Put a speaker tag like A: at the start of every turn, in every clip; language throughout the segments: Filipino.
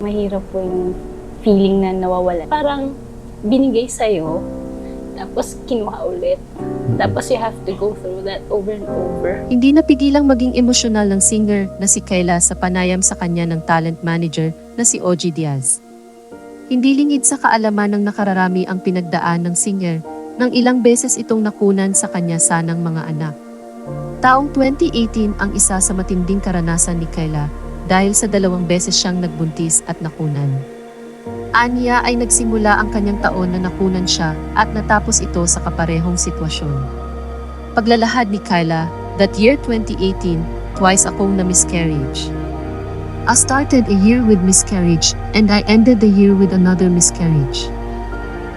A: Mahirap po yung feeling na nawawala. Parang binigay sa'yo, tapos kinuha ulit. Tapos you have to go through that over and over.
B: Hindi napigilang maging emosyonal ng singer na si Kayla sa panayam sa kanya ng talent manager na si Ogie Diaz. Hindi lingid sa kaalaman ng nakararami ang pinagdaan ng singer nang ilang beses itong nakunan sa kanya sanang mga anak. Taong 2018 ang isa sa matinding karanasan ni Kayla dahil sa dalawang beses siyang nagbuntis at nakunan. Anya ay nagsimula ang kanyang taon na nakunan siya at natapos ito sa kaparehong sitwasyon. Paglalahad ni Kyla, that year 2018, twice akong na miscarriage. I started a year with miscarriage and I ended the year with another miscarriage.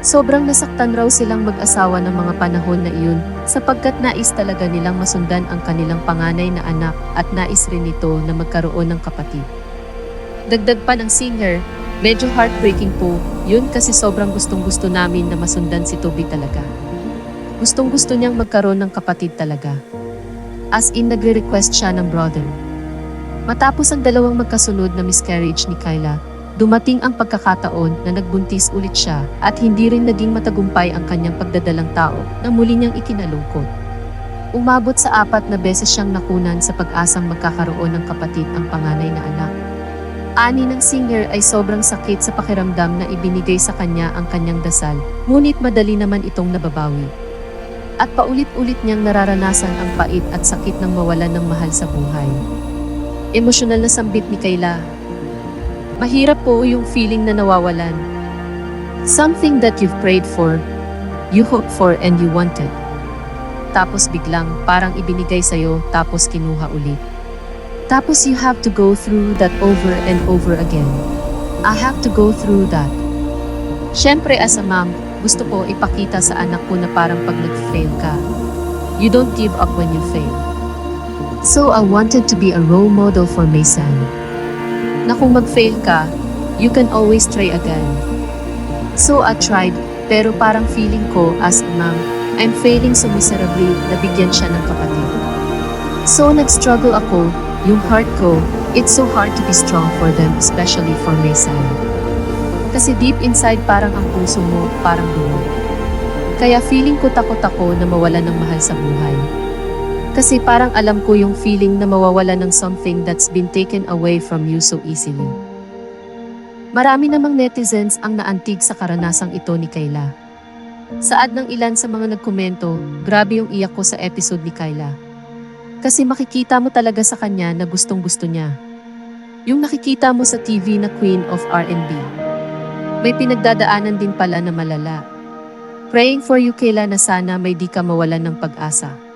B: Sobrang nasaktan raw silang mag-asawa ng mga panahon na iyon sapagkat nais talaga nilang masundan ang kanilang panganay na anak at nais rin nito na magkaroon ng kapatid. Dagdag pa ng singer, medyo heartbreaking po, yun kasi sobrang gustong gusto namin na masundan si Toby talaga. Gustong gusto niyang magkaroon ng kapatid talaga. As in nagre-request siya ng brother. Matapos ang dalawang magkasunod na miscarriage ni Kyla, dumating ang pagkakataon na nagbuntis ulit siya at hindi rin naging matagumpay ang kanyang pagdadalang tao na muli niyang ikinalungkot. Umabot sa apat na beses siyang nakunan sa pag-asang magkakaroon ng kapatid ang panganay na anak. Ani ng singer ay sobrang sakit sa pakiramdam na ibinigay sa kanya ang kanyang dasal, ngunit madali naman itong nababawi. At paulit-ulit niyang nararanasan ang pait at sakit ng mawalan ng mahal sa buhay. Emosyonal na sambit ni Kayla. Mahirap po yung feeling na nawawalan. Something that you've prayed for, you hoped for and you wanted. Tapos biglang parang ibinigay sa'yo tapos kinuha ulit. Tapos you have to go through that over and over again. I have to go through that. Siyempre as a mom, gusto ko ipakita sa anak ko na parang pag nag-fail ka, you don't give up when you fail. So I wanted to be a role model for Mason. Na kung mag-fail ka, you can always try again. So I tried, pero parang feeling ko as mom, I'm failing so miserably na bigyan siya ng kapatid. So nag-struggle ako, yung heart ko, it's so hard to be strong for them, especially for Mason. Kasi deep inside parang ang puso mo, parang dumo. Kaya feeling ko takot ako na mawala ng mahal sa buhay. Kasi parang alam ko yung feeling na mawawala ng something that's been taken away from you so easily. Marami namang netizens ang naantig sa karanasang ito ni Kayla. Saad ng ilan sa mga nagkomento, grabe yung iyak ko sa episode ni Kayla. Kasi makikita mo talaga sa kanya na gustong gusto niya. Yung nakikita mo sa TV na Queen of R&B. May pinagdadaanan din pala na malala. Praying for you Kayla na sana may di ka mawalan ng pag-asa.